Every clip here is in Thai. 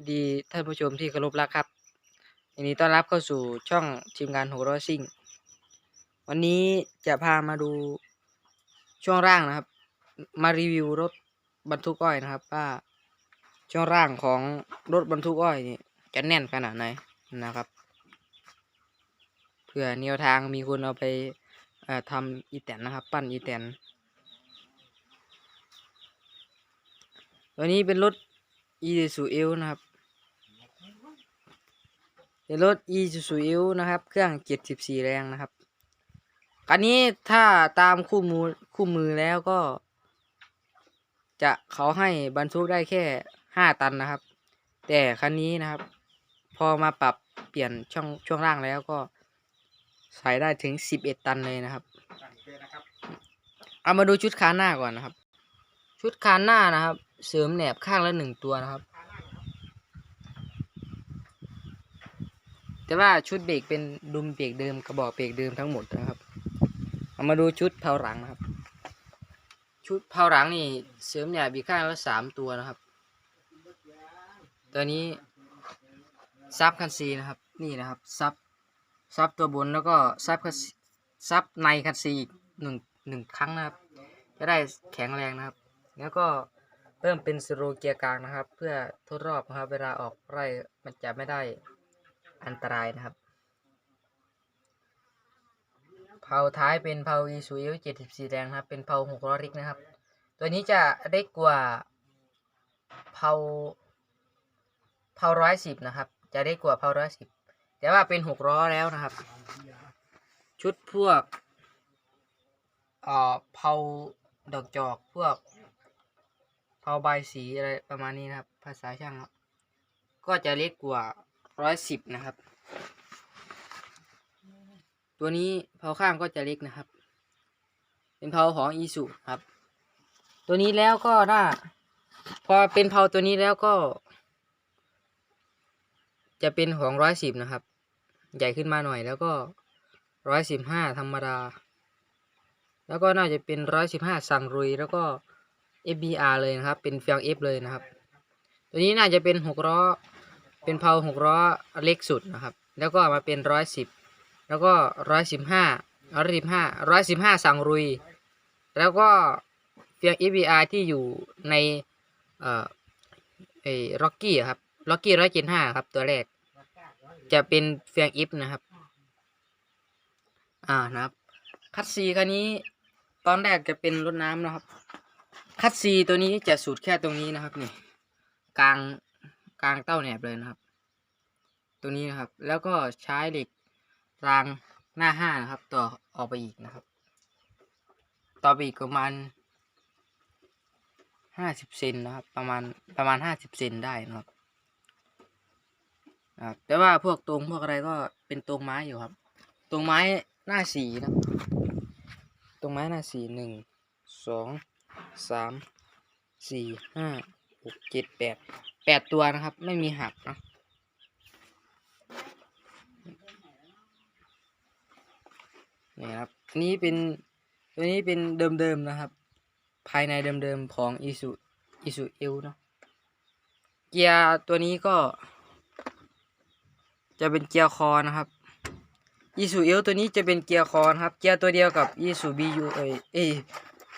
วัสดีท่านผู้ชมที่เคารพรักครับยินดีต้อนรับเข้าสู่ช่องทีมงานหรอซิ่ง วันนี้จะพามาดูช่วงร่างนะครับ มารีวิวรถบรรทุกอ้อยนะครับว่าช่วงร่างของรถบรรทุกอ้อยนี่จะแน่นขนาดไหนนะครับเพื่อแนวทางมีคนเอาไปทำอีแตนนะครับ ปั้นอีแตนตัวนี้เป็นรถอีซูเอลนะครับ เป็นรถอีซูเอลนะครับ เครื่องเจ็ดสิบสี่แรงนะครับคันนี้ถ้าตามคู่มือคู่มือแล้วก็ จะเขาให้บรรทุกได้แค่ห้าตันนะครับ แต่คันนี้นะครับ พอมาปรับเปลี่ยนช่องช่วงล่างแล้วก็ใส่ได้ถึงสิบเอ็ดตันเลยนะครับ เอามาดูชุดคานหน้าก่อนนะครับ ชุดคานหน้านะครับ เสริมแหนบข้างละหนึ่งตัวนะครับ แต่ว่าชุดเบรกเป็นดุมเบรกเดิมกระบอกเบรกเดิมทั้งหมดนะครับ เอามาดูชุดเพลาหลังนะครับ ชุดเพลาหลังนี่เสริมแหนบอีกข้างละสามตัวนะครับ ตัวนี้ซับคันซีนะครับนี่นะครับซับซับตัวบนแล้วก็ซับคันซีซับในคันซีอีกหนึ่งหนึ่งครั้งนะครับ จะได้แข็งแรงนะครับ แล้วก็เพิ่มเป็นสโลเกียร์กลางนะครับ เพื่อทดรอบนะครับ เวลาออกไร่มันจะไม่ได้ อันตรายนะครับ เผาท้ายเป็นเผาอีซูเอลเจ็ดสิบสี่แรงนะครับ เป็นเผาหกล้อริกนะครับ ตัวนี้จะเล็กว่าเผาเผาร้อยสิบนะครับ จะเล็กว่าเผาร้อยสิบแต่ว่าเป็นหกล้อแล้วนะครับ ชุดพวกเอ่อเผาดอกจอกพวกเผาใบสีอะไรประมาณนี้นะครับ ภาษาช่างครับก็จะเล็กกว่า ร้อยสิบนะครับ ตัวนี้เผาข้างก็จะเล็กนะครับ เป็นเผาของอีสุครับ ตัวนี้แล้วก็ถ้าพอเป็นเผาตัวนี้แล้วก็ จะเป็นของร้อยสิบนะครับ ใหญ่ขึ้นมาหน่อยแล้วก็ร้อยสิบห้าธรรมดา แล้วก็น่าจะเป็นร้อยสิบห้าสั่งรุยแล้วก็ FBR เลยนะครับ เป็นเฟียง F เลยนะครับ ตัวนี้น่าจะเป็นหกล้อ เป็นเพาหกล้อเล็กสุดนะครับ แล้วก็มาเป็นร้อยสิบแล้วก็ร้อยสิบห้าร้อยสิบห้าร้อยสิบห้าสั่งรุย แล้วก็เฟียง FBR ที่อยู่ในเอ่อไอ้ร็อกกี้ครับร็อกกี้ร้อยเจ็ดห้าครับตัวแรก จะเป็นเฟียง F นะครับ อ่านะครับ คัตซีคันนี้ตอนแรกจะเป็นรถน้ำนะครับ คัตซีตัวนี้จะสูดแค่ตรงนี้นะครับนี่กลาง กลางเต้าแหนบเลยนะครับตรงนี้นะครับ แล้วก็ใช้เหล็กรางหน้าห้านะครับ ต่อออกไปอีกนะครับ ต่อไปอีกประมาณห้าสิบเซนนะครับ ประมาณประมาณห้าสิบเซนได้นะครับนะครับแต่ว่าพวกตรงพวกอะไรก็เป็นตรงไม้อยู่ครับ ตรงไม้หน้าสีนะ ตรงไม้หน้าสีหนึ่งสองสามสี่ห้าหกเจ็ดแปด แปดตัวนะครับ ไม่มีหักนะนี่ครับอันนี้เป็นตัวนี้เป็นเดิมๆนะครับ ภายในเดิมๆของอีซูอีซูเอลเนาะเกียร์ตัวนี้ก็ จะเป็นเกียร์คอนะครับอีซูเอลตัวนี้จะเป็นเกียร์คอนะครับ เกียร์ตัวเดียวกับอีซูบียูเอยเอย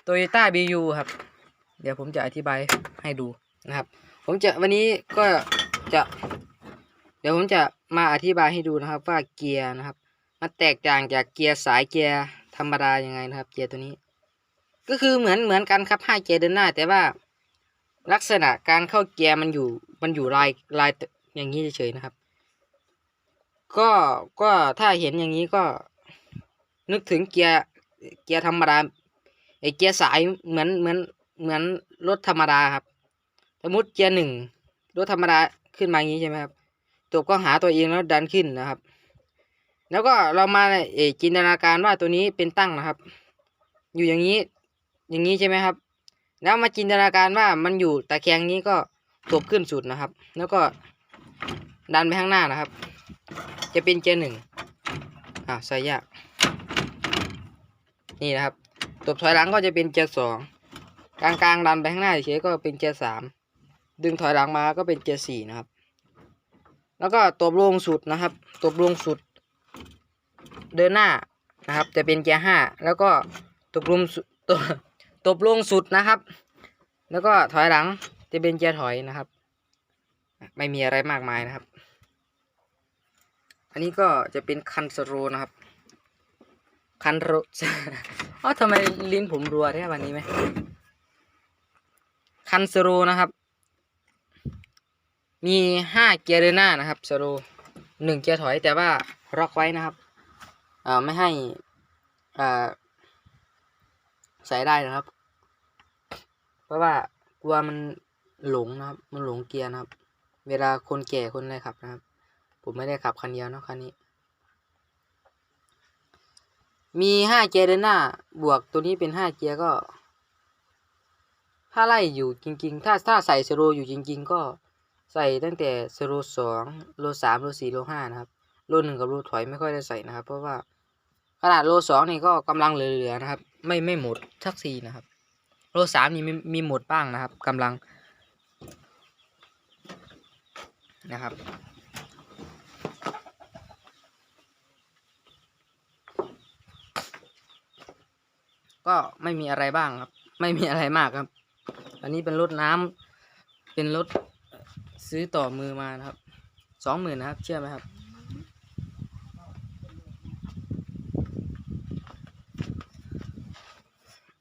โตโยต้าบียูครับ เดี๋ยวผมจะอธิบายให้ดู นะครับ ผมจะวันนี้ก็จะเดี๋ยวผมจะมาอธิบายให้ดูนะครับว่าเกียร์นะครับ มันแตกต่างจากเกียร์สายเกียร์ธรรมดายังไงนะครับ เกียร์ตัวนี้ ก็คือเหมือนเหมือนกันครับห้าเกียร์เดินหน้า แต่ว่าลักษณะการเข้าเกียร์มันอยู่มันอยู่ลายลายอย่างนี้เฉยๆนะครับ ก็ก็ถ้าเห็นอย่างนี้ก็นึกถึงเกียร์เกียร์ธรรมดาไอเกียร์สายเหมือนเหมือนเหมือนรถธรรมดาครับ สมมติเกียร์หนึ่งรถธรรมดาขึ้นมาอย่างนี้ใช่ไหมครับตัวก็หาตัวเองแล้วดันขึ้นนะครับ แล้วก็เรามาเอจินตนาการว่าตัวนี้เป็นตั้งนะครับ อยู่อย่างนี้อย่างนี้ใช่ไหมครับ แล้วมาจินตนาการว่ามันอยู่ตะแคงนี้ก็ตบขึ้นสุดนะครับ แล้วก็ดันไปข้างหน้านะครับ จะเป็นเกียร์หนึ่งอ่าใส่ยากนี่นะครับตบถอยหลังก็จะเป็นเกียร์สองกลางๆดันไปข้างหน้าเฉยก็เป็นเกียร์สาม ดึงถอยหลังมาก็เป็นเกียร์สี่นะครับ แล้วก็ตบลงสุดนะครับ ตบลงสุด เดินหน้านะครับ จะเป็นเกียร์ห้าแล้วก็ตบลงสุดตบตบลงสุดนะครับ แล้วก็ถอยหลังจะเป็นเกียร์ถอยนะครับ ไม่มีอะไรมากมายนะครับ อันนี้ก็จะเป็นคันสโรนะครับคันโรอ๋อทำไมลิ้นผมรัวแค่วันนี้ไหมคันสโรนะครับ มีห้าเกียร์เดินหน้านะครับสโรหนึ่งเกียร์ถอยแต่ว่าล็อกไว้นะครับอ่าไม่ให้อ่าใส่ได้นะครับ เพราะว่ากลัวมันหลงนะครับ มันหลงเกียร์นะครับ เวลาคนแก่คนอะไรขับนะครับ ผมไม่ได้ขับคันเดียวเนะคันนี้ มีห้าเกียร์เดินหน้า บวกตัวนี้เป็นห้าเกียร์ก็ ถ้าไล่อยู่จริง ๆ ถ้าถ้าใส่สโลอยู่จริง ๆ ก็ ใส่ตั้งแต่สโลสองโลสามโลสี่โลห้านะครับโลหนึ่งกับโลถอยไม่ค่อยได้ใส่นะครับ เพราะว่าขนาดโลสองนี่ก็กำลังเหลือๆนะครับ ไม่ไม่หมดทักซีนะครับ โลสามนี่มีมีหมดบ้างนะครับกำลังนะครับก็ไม่มีอะไรบ้างครับ ไม่มีอะไรมากครับ อันนี้เป็นรถน้ำเป็นรถ ซื้อต่อมือมานะครับสองหมื่นนะครับ เชื่อไหมครับ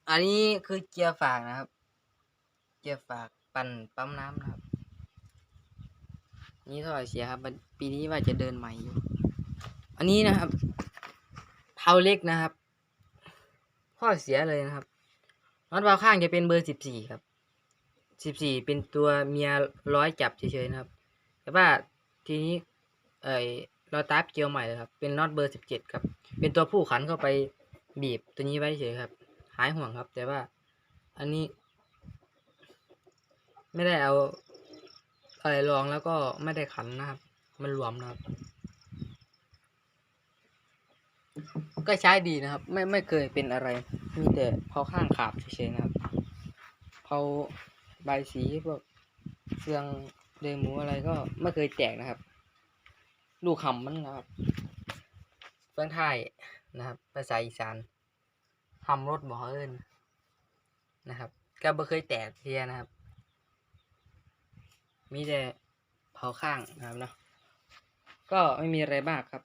อันนี้คือเกียร์ฝากนะครับ เกียร์ฝากปั่นปั๊มน้ำนะครับ นี่เท่าไหร่เสียครับ ปีนี้ว่าจะเดินใหม่อยู่ อันนี้นะครับเท้าเล็กนะครับ ข้อเสียเลยนะครับน็อตวาล์วข้างจะเป็นเบอร์สิบสี่ครับ สิบสี่เป็นตัวเมียร้อยจับเฉยๆนะครับ แต่ว่าทีนี้เอ่ยเราตับเกลียวใหม่เลยครับเป็นน็อตเบอร์สิบเจ็ดครับ เป็นตัวผู้ขันเข้าไปบีบตัวนี้ไว้เฉยครับ หายห่วงครับ แต่ว่าอันนี้ ไม่ได้เอาอะไรรองแล้วก็ไม่ได้ขันนะครับ มันรวมนะครับ ก็ใช้ดีนะครับ ไม่ไม่เคยเป็นอะไร มีแต่เผาข้างขาดเฉยๆนะครับเผา ใบสีพวกเฟืองเดหมูอะไรก็ไม่เคยแตกนะครับ ลูกหำมันนะครับ เฟืองไทยนะครับ ภาษาอีสานหำรถบ่เอิญนะครับ ก็ไม่เคยแตกเทียนะครับ มีแต่เผาข้างนะครับเนาะก็ไม่มีอะไรมากครับ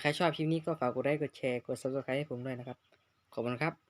ใครชอบคลิปนี้ก็ฝากกดไลค์กดแชร์กด subscribe ให้ผมด้วยนะครับ ขอบคุณครับ